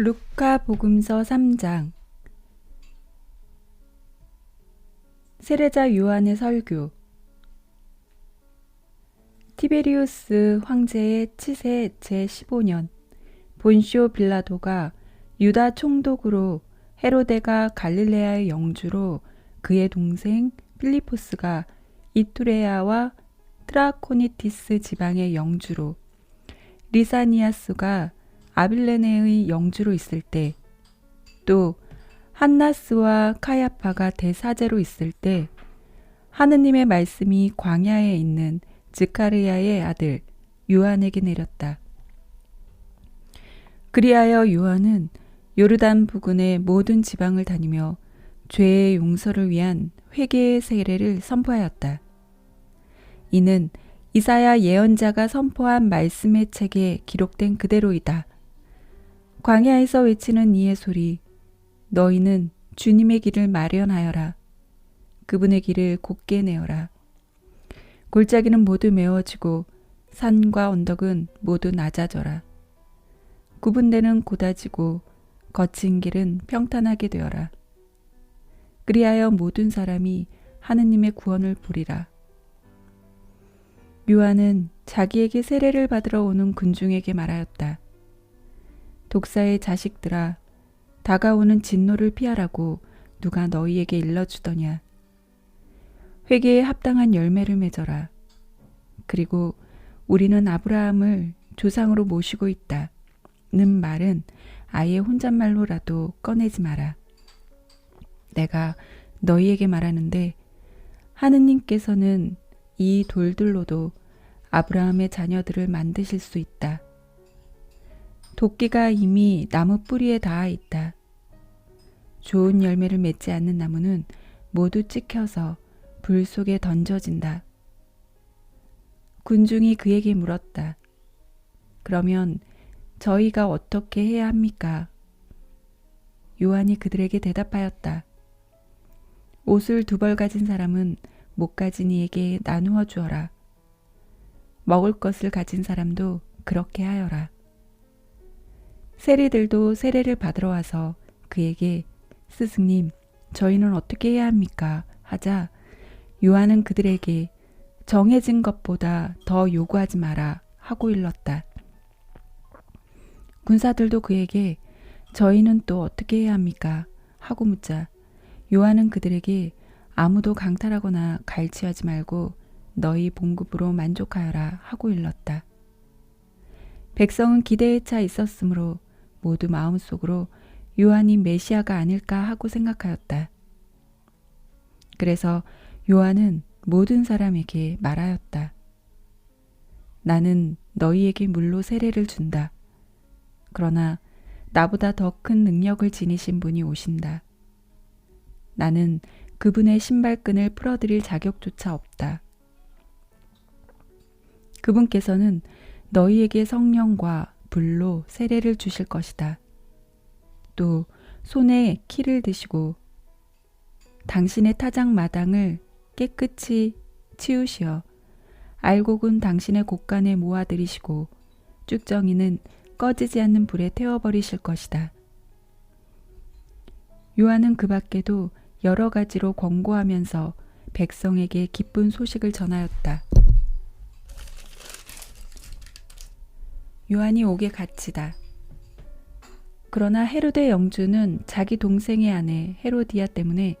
루카 복음서 3장. 세례자 요한의 설교. 티베리우스 황제의 치세 제15년 본쇼 빌라도가 유다 총독으로 헤로데가 갈릴레아의 영주로 그의 동생 필리포스가 이투레아와 트라코니티스 지방의 영주로 리사니아스가 아빌레네의 영주로 있을 때, 또 한나스와 카야파가 대사제로 있을 때, 하느님의 말씀이 광야에 있는 즈카르야의 아들 요한에게 내렸다. 그리하여 요한은 요르단 부근의 모든 지방을 다니며 죄의 용서를 위한 회개의 세례를 선포하였다. 이는 이사야 예언자가 선포한 말씀의 책에 기록된 그대로이다. 광야에서 외치는 이의 소리, 너희는 주님의 길을 마련하여라. 그분의 길을 곧게 내어라. 골짜기는 모두 메워지고 산과 언덕은 모두 낮아져라. 구분대는 고다지고 거친 길은 평탄하게 되어라. 그리하여 모든 사람이 하느님의 구원을 보리라. 요한은 자기에게 세례를 받으러 오는 군중에게 말하였다. 독사의 자식들아, 다가오는 진노를 피하라고 누가 너희에게 일러주더냐. 회개에 합당한 열매를 맺어라. 그리고 우리는 아브라함을 조상으로 모시고 있다. 는 말은 아예 혼잣말로라도 꺼내지 마라. 내가 너희에게 말하는데 하느님께서는 이 돌들로도 아브라함의 자녀들을 만드실 수 있다. 도끼가 이미 나무 뿌리에 닿아 있다. 좋은 열매를 맺지 않는 나무는 모두 찍혀서 불 속에 던져진다. 군중이 그에게 물었다. 그러면 저희가 어떻게 해야 합니까? 요한이 그들에게 대답하였다. 옷을 두 벌 가진 사람은 못 가진 이에게 나누어 주어라. 먹을 것을 가진 사람도 그렇게 하여라. 세리들도 세례를 받으러 와서 그에게 스승님, 저희는 어떻게 해야 합니까? 하자 요한은 그들에게 정해진 것보다 더 요구하지 마라 하고 일렀다. 군사들도 그에게 저희는 또 어떻게 해야 합니까? 하고 묻자 요한은 그들에게 아무도 강탈하거나 갈취하지 말고 너희 봉급으로 만족하여라 하고 일렀다. 백성은 기대에 차 있었으므로 모두 마음속으로 요한이 메시아가 아닐까 하고 생각하였다. 그래서 요한은 모든 사람에게 말하였다. 나는 너희에게 물로 세례를 준다. 그러나 나보다 더 큰 능력을 지니신 분이 오신다. 나는 그분의 신발끈을 풀어드릴 자격조차 없다. 그분께서는 너희에게 성령과 불로 세례를 주실 것이다. 또 손에 키를 드시고 당신의 타작 마당을 깨끗이 치우시어 알곡은 당신의 곳간에 모아들이시고 쭉정이는 꺼지지 않는 불에 태워버리실 것이다. 요한은 그 밖에도 여러 가지로 권고하면서 백성에게 기쁜 소식을 전하였다. 요한이 옥에 갇히다. 그러나 헤로데 영주는 자기 동생의 아내 헤로디아 때문에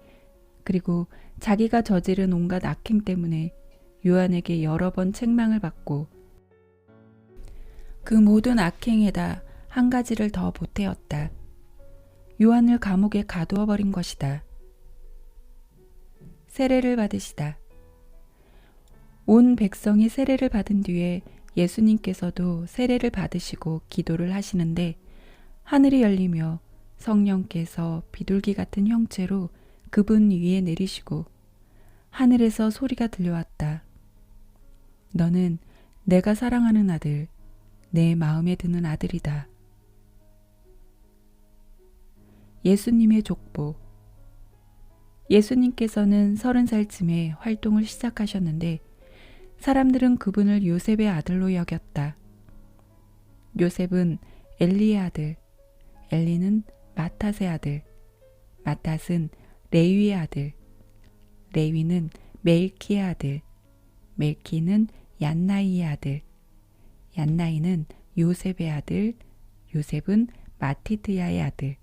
그리고 자기가 저지른 온갖 악행 때문에 요한에게 여러 번 책망을 받고 그 모든 악행에다 한 가지를 더 보태었다. 요한을 감옥에 가두어 버린 것이다. 세례를 받으시다. 온 백성이 세례를 받은 뒤에 예수님께서도 세례를 받으시고 기도를 하시는데 하늘이 열리며 성령께서 비둘기 같은 형체로 그분 위에 내리시고 하늘에서 소리가 들려왔다. 너는 내가 사랑하는 아들, 내 마음에 드는 아들이다. 예수님의 족보. 예수님께서는 서른 살쯤에 활동을 시작하셨는데 사람들은 그분을 요셉의 아들로 여겼다. 요셉은 엘리의 아들, 엘리는 마탓의 아들, 마탓은 레위의 아들, 레위는 멜키의 아들, 멜키는 얀나이의 아들, 얀나이는 요셉의 아들, 요셉은 마티트야의 아들,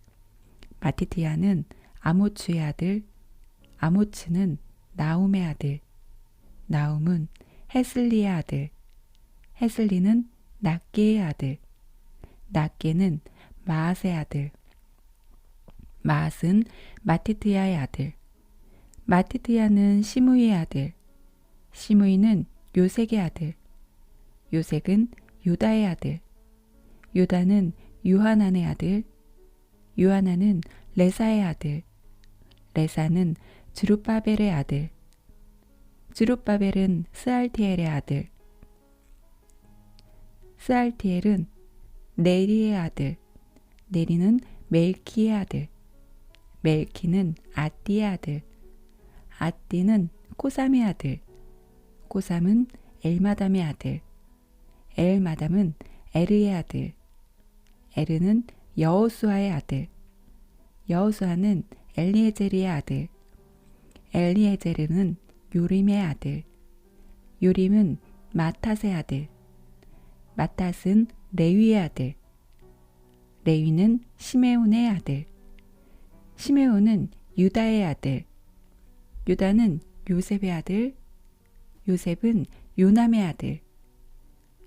마티트야는 아모츠의 아들, 아모츠는 나움의 아들, 나움은 헤슬리의 아들, 헤슬리는 낫게의 아들, 낫게는 마앗의 아들, 마앗은 마티트야의 아들, 마티트야는 시므이의 아들, 시므이는 요색의 아들, 요색은 유다의 아들, 유다는 유하난의 아들, 유하난은 레사의 아들, 레사는 주룹바벨의 아들, 주룹바벨은 스알티엘의 아들, 스알티엘은 네리의 아들, 네리는 멜키의 아들, 멜키는 아띠의 아들, 아띠는 코삼의 아들, 코삼은 엘마담의 아들, 엘마담은 에르의 아들, 에르는 여호수아의 아들, 여호수아는 엘리에제리의 아들, 엘리에제르는 요림의 아들, 요림은 마탓의 아들, 마탓은 레위의 아들, 레위는 시메온의 아들, 시메온은 유다의 아들, 유다는 요셉의 아들, 요셉은 요남의 아들,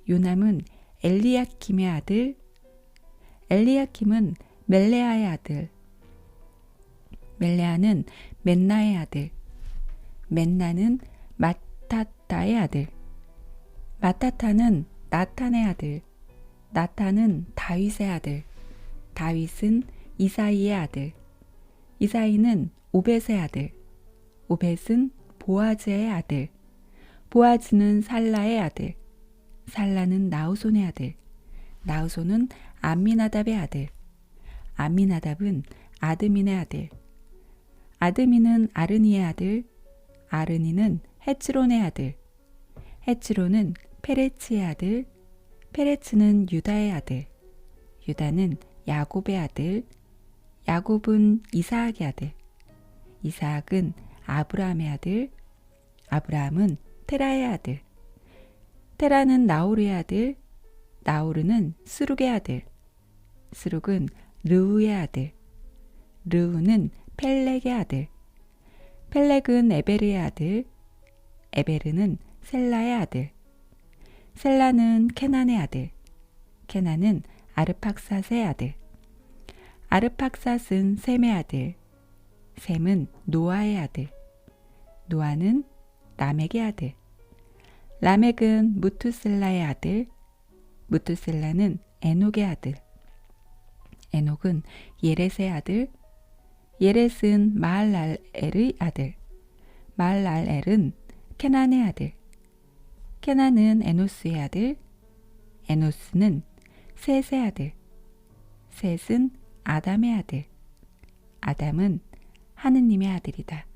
요남은 엘리야킴의 아들, 엘리야킴은 멜레아의 아들, 멜레아는 맨나의 아들, 맨나는 마타타의 아들, 마타타는 나탄의 아들, 나탄은 다윗의 아들, 다윗은 이사이의 아들, 이사이는 오벳의 아들, 오벳은 보아즈의 아들, 보아즈는 살라의 아들, 살라는 나우손의 아들, 나우손은 암미나답의 아들, 암미나답은 아드민의 아들, 아드민은 아르니의 아들, 아르니는 헤츠론의 아들, 헤츠론은 페레츠의 아들, 페레츠는 유다의 아들, 유다는 야곱의 아들, 야곱은 이사학의 아들, 이사학은 아브라함의 아들, 아브라함은 테라의 아들, 테라는 나오르의 아들, 나오르는 스룩의 아들, 스룩은 르우의 아들, 르우는 펠렉의 아들, 펠렉은 에베르의 아들, 에베르는 셀라의 아들, 셀라는 케난의 아들, 케난은 아르팍삿의 아들, 아르팍삿은 셈의 아들, 셈은 노아의 아들, 노아는 라멕의 아들, 라멕은 무투셀라의 아들, 무투셀라는 에녹의 아들, 에녹은 예렛의 아들, 예렛은 마알랄엘의 아들, 마알랄엘은 케난의 아들, 케난은 에노스의 아들, 에노스는 셋의 아들, 셋은 아담의 아들, 아담은 하느님의 아들이다.